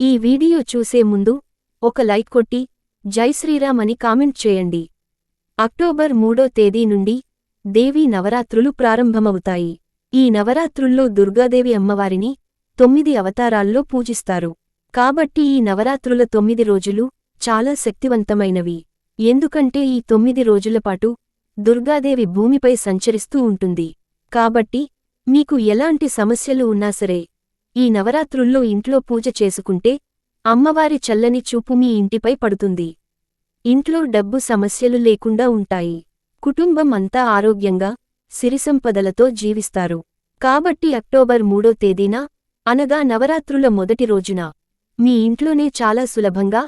ఈ వీడియో చూసే ముందు ఒక లైక్ కొట్టి జై శ్రీరామ్ అని కామెంట్ చేయండి. అక్టోబర్ మూడో తేదీ నుండి దేవీ నవరాత్రులు ప్రారంభమవుతాయి. ఈ నవరాత్రుల్లో దుర్గాదేవి అమ్మవారిని తొమ్మిది అవతారాల్లో పూజిస్తారు. కాబట్టి ఈ నవరాత్రుల తొమ్మిది రోజులు చాలా శక్తివంతమైనవి. ఎందుకంటే ఈ తొమ్మిది రోజులపాటు దుర్గాదేవి భూమిపై సంచరిస్తూ ఉంటుంది. కాబట్టి మీకు ఎలాంటి సమస్యలు ఉన్నా సరే ఈ నవరాత్రుల్లో ఇంట్లో పూజ చేసుకుంటే అమ్మవారి చల్లని చూపు మీ ఇంటిపై పడుతుంది. ఇంట్లో డబ్బు సమస్యలు లేకుండా ఉంటాయి. కుటుంబం అంతా ఆరోగ్యంగా సిరిసంపదలతో జీవిస్తారు. కాబట్టి అక్టోబర్ మూడో తేదీన అనగా నవరాత్రుల మొదటి రోజున మీ ఇంట్లోనే చాలా సులభంగా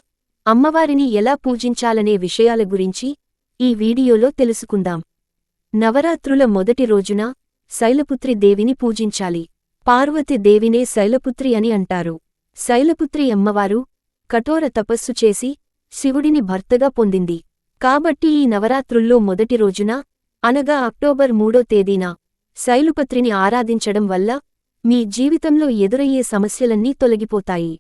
అమ్మవారిని ఎలా పూజించాలనే విషయాల గురించి ఈ వీడియోలో తెలుసుకుందాం. నవరాత్రుల మొదటి రోజున శైలపుత్రి దేవిని పూజించాలి. పార్వతి దేవినే శైలపుత్రి అని అంటారు. శైలపుత్రి అమ్మవారు కఠోర తపస్సు చేసి శివుడిని భర్తగా పొందింది. కాబట్టి ఈ నవరాత్రుల్లో మొదటి రోజున అనగా అక్టోబర్ మూడో తేదీన శైలుపత్రిని ఆరాధించడం వల్ల మీ జీవితంలో ఎదురయ్యే సమస్యలన్నీ తొలగిపోతాయి.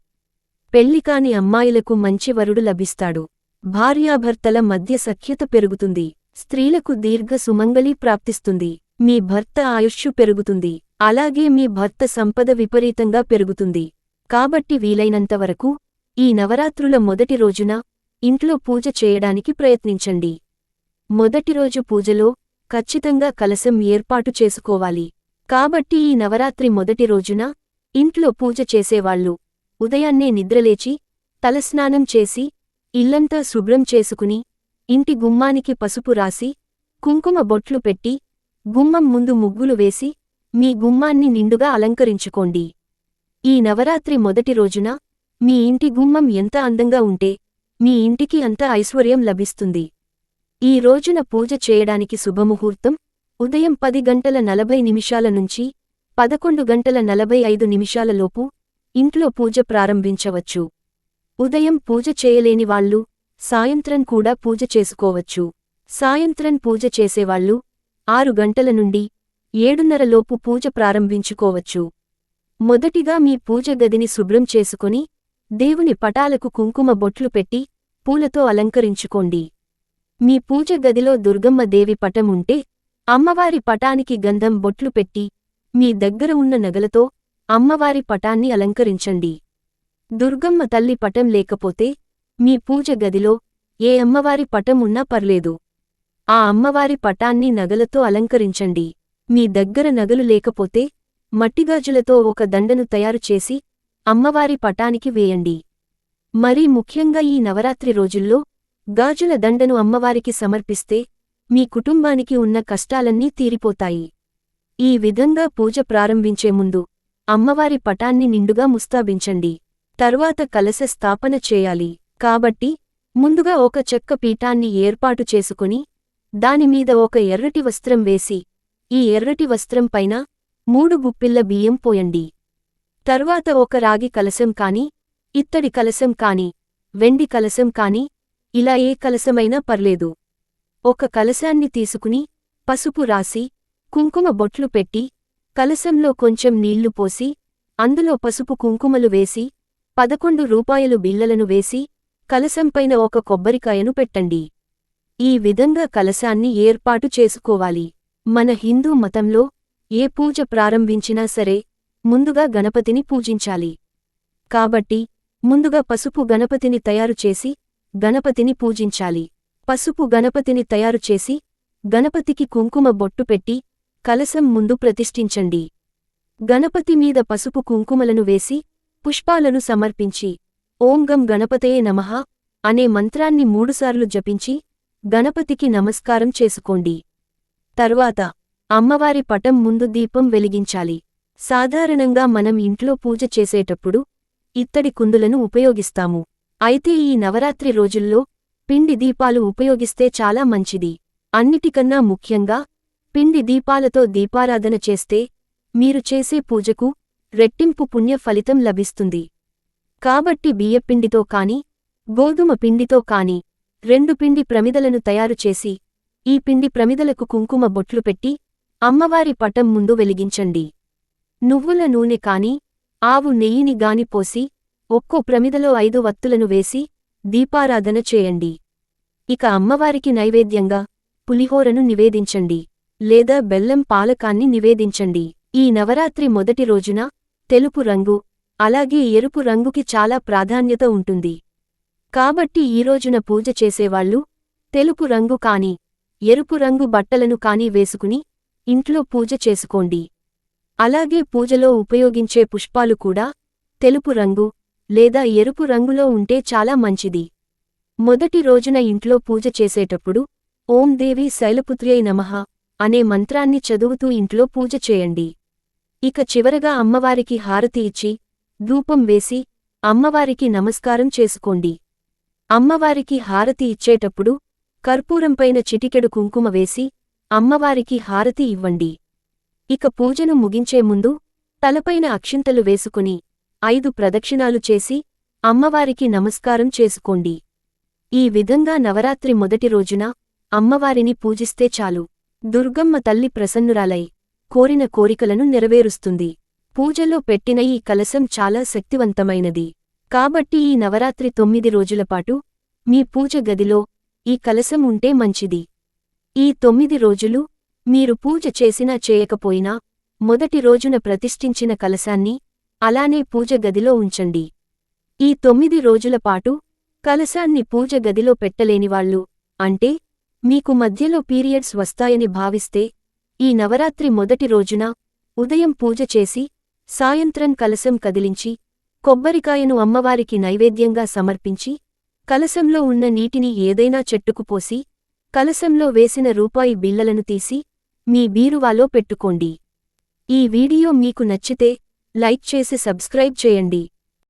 పెళ్ళికాని అమ్మాయిలకు మంచి వరుడు లభిస్తాడు. భార్యాభర్తల మధ్య సఖ్యత పెరుగుతుంది. స్త్రీలకు దీర్ఘ సుమంగళి ప్రాప్తిస్తుంది. మీ భర్త ఆయుష్షు పెరుగుతుంది. అలాగే మీ భర్త సంపద విపరీతంగా పెరుగుతుంది. కాబట్టి వీలైనంతవరకు ఈ నవరాత్రుల మొదటి రోజున ఇంట్లో పూజ చేయడానికి ప్రయత్నించండి. మొదటి రోజు పూజలో ఖచ్చితంగా కలశం ఏర్పాటు చేసుకోవాలి. కాబట్టి ఈ నవరాత్రి మొదటి రోజున ఇంట్లో పూజ చేసేవాళ్ళు ఉదయాన్నే నిద్రలేచి తలస్నానం చేసి ఇల్లంతా శుభ్రం చేసుకుని ఇంటి గుమ్మానికి పసుపు రాసి కుంకుమ బొట్లు పెట్టి గుమ్మం ముందు ముగ్గులు వేసి మీ గుమ్మాన్ని నిండుగా అలంకరించుకోండి. ఈ నవరాత్రి మొదటి రోజున మీ ఇంటి గుమ్మం ఎంత అందంగా ఉంటే మీ ఇంటికి అంత ఐశ్వర్యం లభిస్తుంది. ఈ రోజున పూజ చేయడానికి శుభముహూర్తం ఉదయం పది గంటల నలభై నిమిషాల నుంచి పదకొండు గంటల నలభై ఐదు నిమిషాలలోపు ఇంట్లో పూజ ప్రారంభించవచ్చు. ఉదయం పూజ చేయలేని వాళ్ళు సాయంత్రం కూడా పూజ చేసుకోవచ్చు. సాయంత్రం పూజ చేసేవాళ్ళు ఆరు గంటల నుండి ఏడున్నరలోపు పూజ ప్రారంభించుకోవచ్చు. మొదటిగా మీ పూజ గదిని శుభ్రం చేసుకుని దేవుని పటాలకు కుంకుమ బొట్లు పెట్టి పూలతో అలంకరించుకోండి. మీ పూజ గదిలో దుర్గమ్మ దేవి పటం ఉంటే అమ్మవారి పటానికి గంధం బొట్లు పెట్టి మీ దగ్గర ఉన్న నగలతో అమ్మవారి పటాన్ని అలంకరించండి. దుర్గమ్మ తల్లి పటం లేకపోతే మీ పూజ గదిలో ఏ అమ్మవారి పటం ఉన్నా పర్లేదు. ఆ అమ్మవారి పటాన్ని నగలతో అలంకరించండి. మీ దగ్గర నగలు లేకపోతే మట్టిగాజులతో ఒక దండను తయారుచేసి అమ్మవారి పటానికి వేయండి. మరీ ముఖ్యంగా ఈ నవరాత్రి రోజుల్లో గాజుల దండను అమ్మవారికి సమర్పిస్తే మీ కుటుంబానికి ఉన్న కష్టాలన్నీ తీరిపోతాయి. ఈ విధంగా పూజ ప్రారంభించే ముందు అమ్మవారి పటాన్ని నిండుగా ముస్తాబించండి. తర్వాత కలశ స్థాపన చేయాలి. కాబట్టి ముందుగా ఒక చెక్క పీఠాన్ని ఏర్పాటు చేసుకుని దానిమీద ఒక ఎర్రటి వస్త్రం వేసి ఈ ఎర్రటి వస్త్రం పైన మూడు గుప్పిళ్ళ బియ్యం పోయండి. తర్వాత ఒక రాగి కలశం కాని ఇత్తడి కలశం కాని వెండి కలశం కాని ఇలా ఏ కలశమైనా పర్లేదు. ఒక కలశాన్ని తీసుకుని పసుపు రాసి కుంకుమ బొట్లు పెట్టి కలశంలో కొంచెం నీళ్ళు పోసి అందులో పసుపు కుంకుమలు వేసి పదకొండు రూపాయలు బిల్లలను వేసి కలశంపైన ఒక కొబ్బరికాయను పెట్టండి. ఈ విధంగా కలశాన్ని ఏర్పాటు చేసుకోవాలి. మన హిందూ మతంలో ఏ పూజ ప్రారంభించినా సరే ముందుగా గణపతిని పూజించాలి. కాబట్టి ముందుగా పసుపు గణపతిని తయారు చేసి గణపతిని పూజించాలి. పసుపు గణపతిని తయారు చేసి గణపతికి కుంకుమ బొట్టు పెట్టి కలశం ముందు ప్రతిష్ఠించండి. గణపతి మీద పసుపు కుంకుమలను వేసి పుష్పాలను సమర్పించి ఓం గం గణపతయే నమః అనే మంత్రాన్ని మూడుసార్లు జపించి గణపతికి నమస్కారం చేసుకోండి. తరువాత అమ్మవారి పటం ముందు దీపం వెలిగించాలి. సాధారణంగా మనం ఇంట్లో పూజ చేసేటప్పుడు ఇత్తడి కుందులను ఉపయోగిస్తాము. అయితే ఈ నవరాత్రి రోజుల్లో పిండి దీపాలు ఉపయోగిస్తే చాలా మంచిది. అన్నిటికన్నా ముఖ్యంగా పిండి దీపాలతో దీపారాధన చేస్తే మీరు చేసే పూజకు రెట్టింపు పుణ్య ఫలితం లభిస్తుంది. కాబట్టి బియ్యపిండితో కాని గోధుమ పిండితో కాని రెండు పిండి ప్రమిదలను తయారు చేసి ఈ పిండి ప్రమిదలకు కుంకుమ బొట్లు పెట్టి అమ్మవారి పటం ముందు వెలిగించండి. నువ్వుల నూనె కాని ఆవు నెయ్యిని గాని పోసి ఒక్కో ప్రమిదలో ఐదు వత్తులను వేసి దీపారాధన చేయండి. ఇక అమ్మవారికి నైవేద్యంగా పులిహోరను నివేదించండి లేదా బెల్లం పాలకాన్ని నివేదించండి. ఈ నవరాత్రి మొదటి రోజున తెలుపు రంగు అలాగే ఎరుపు రంగుకి చాలా ప్రాధాన్యత ఉంటుంది. కాబట్టి ఈ రోజున పూజ చేసేవాళ్ళు తెలుపు రంగు కాని ఎరుపు రంగు బట్టలను కాని వేసుకుని ఇంట్లో పూజ చేసుకోండి. అలాగే పూజలో ఉపయోగించే పుష్పాలు కూడా తెలుపు రంగు లేదా ఎరుపు రంగులో ఉంటే చాలా మంచిది. మొదటి రోజున ఇంట్లో పూజ చేసేటప్పుడు ఓం దేవి శైలపుత్ర్యై నమః అనే మంత్రాన్ని చదువుతూ ఇంట్లో పూజ చేయండి. ఇక చివరగా అమ్మవారికి హారతి ఇచ్చి ధూపం వేసి అమ్మవారికి నమస్కారం చేసుకోండి. అమ్మవారికి హారతి ఇచ్చేటప్పుడు కర్పూరంపైన చిటికెడు కుంకుమ వేసి అమ్మవారికి హారతి ఇవ్వండి. ఇక పూజను ముగించే ముందు తలపైన అక్షింతలు వేసుకుని ఐదు ప్రదక్షిణాలు చేసి అమ్మవారికి నమస్కారం చేసుకోండి. ఈ విధంగా నవరాత్రి మొదటి రోజున అమ్మవారిని పూజిస్తే చాలు. దుర్గమ్మ తల్లి ప్రసన్నురాలై కోరిన కోరికలను నెరవేరుస్తుంది. పూజలో పెట్టిన ఈ కలశం చాలా శక్తివంతమైనది. కాబట్టి ఈ నవరాత్రి తొమ్మిది రోజులపాటు మీ పూజ గదిలో ఈ కలశం ఉంటే మంచిది. ఈ తొమ్మిది రోజులు మీరు పూజ చేసినా చేయకపోయినా మొదటి రోజున ప్రతిష్ఠించిన కలశాన్ని అలానే పూజ గదిలో ఉంచండి. ఈ తొమ్మిది రోజుల పాటు కలశాన్ని పూజ గదిలో పెట్టలేనివాళ్ళు అంటే మీకు మధ్యలో పీరియడ్స్ వస్తాయని భావిస్తే ఈ నవరాత్రి మొదటి రోజున ఉదయం పూజ చేసి సాయంత్రం కలశం కదిలించి కొబ్బరికాయను అమ్మవారికి నైవేద్యంగా సమర్పించి కలశంలో ఉన్న నీటిని ఏదైనా చెట్టుకు పోసి కలశంలో వేసిన రూపాయి బిళ్ళలను తీసి మీ బీరువాలో పెట్టుకోండి. ఈ వీడియో మీకు నచ్చితే లైక్ చేసి సబ్స్క్రైబ్ చేయండి.